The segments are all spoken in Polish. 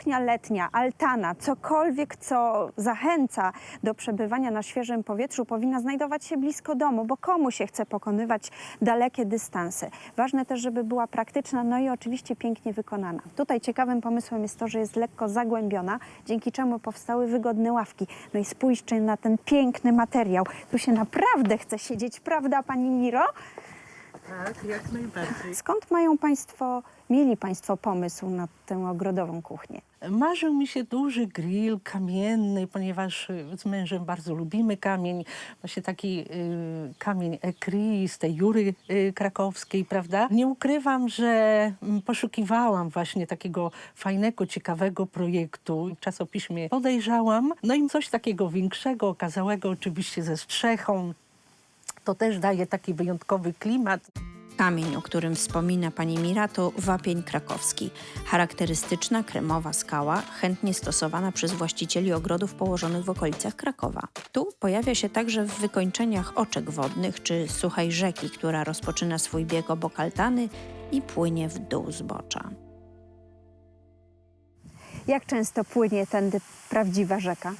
kuchnia letnia, altana, cokolwiek, co zachęca do przebywania na świeżym powietrzu, powinna znajdować się blisko domu, bo komu się chce pokonywać dalekie dystanse. Ważne też, żeby była praktyczna, no i oczywiście pięknie wykonana. Tutaj ciekawym pomysłem jest to, że jest lekko zagłębiona, dzięki czemu powstały wygodne ławki. No i spójrzcie na ten piękny materiał. Tu się naprawdę chce siedzieć, prawda, pani Miro? Tak, jak najbardziej. Skąd mają Państwo, mieli Państwo pomysł na tę ogrodową kuchnię? Marzył mi się duży grill kamienny, ponieważ y, z mężem bardzo lubimy kamień. Właśnie taki y, kamień ekri z tej jury y, krakowskiej, prawda? Nie ukrywam, że mm, poszukiwałam właśnie takiego fajnego, ciekawego projektu. W czasopiśmie podejrzałam. No i coś takiego większego, okazałego oczywiście ze strzechą. To też daje taki wyjątkowy klimat. Kamień, o którym wspomina pani Mira, to wapień krakowski. Charakterystyczna kremowa skała, chętnie stosowana przez właścicieli ogrodów położonych w okolicach Krakowa. Tu pojawia się także w wykończeniach oczek wodnych czy suchej rzeki, która rozpoczyna swój bieg obok altany i płynie w dół zbocza. Jak często płynie tędy prawdziwa rzeka?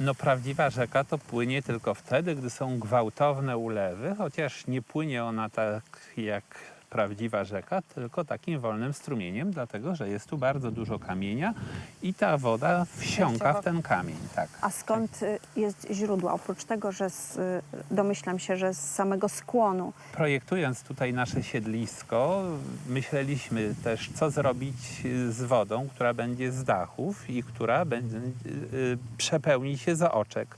No prawdziwa rzeka to płynie tylko wtedy, gdy są gwałtowne ulewy, chociaż nie płynie ona tak jak prawdziwa rzeka, tylko takim wolnym strumieniem, dlatego że jest tu bardzo dużo kamienia i ta woda wsiąka w ten kamień. Tak. A skąd y, jest źródło? Oprócz tego, że z, y, domyślam się, że z samego skłonu. Projektując tutaj nasze siedlisko, myśleliśmy też, co zrobić z wodą, która będzie z dachów i która będzie, y, przepełni się za oczek.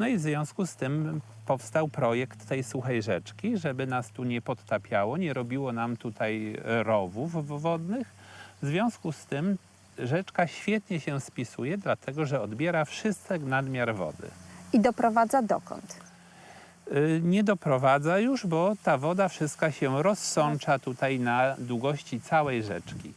No i w związku z tym powstał projekt tej suchej rzeczki, żeby nas tu nie podtapiało, nie robiło nam tutaj rowów wodnych. W związku z tym rzeczka świetnie się spisuje, dlatego że odbiera wszystek nadmiar wody. I doprowadza dokąd? Y, nie doprowadza już, bo ta woda wszystka się rozsącza tutaj na długości całej rzeczki.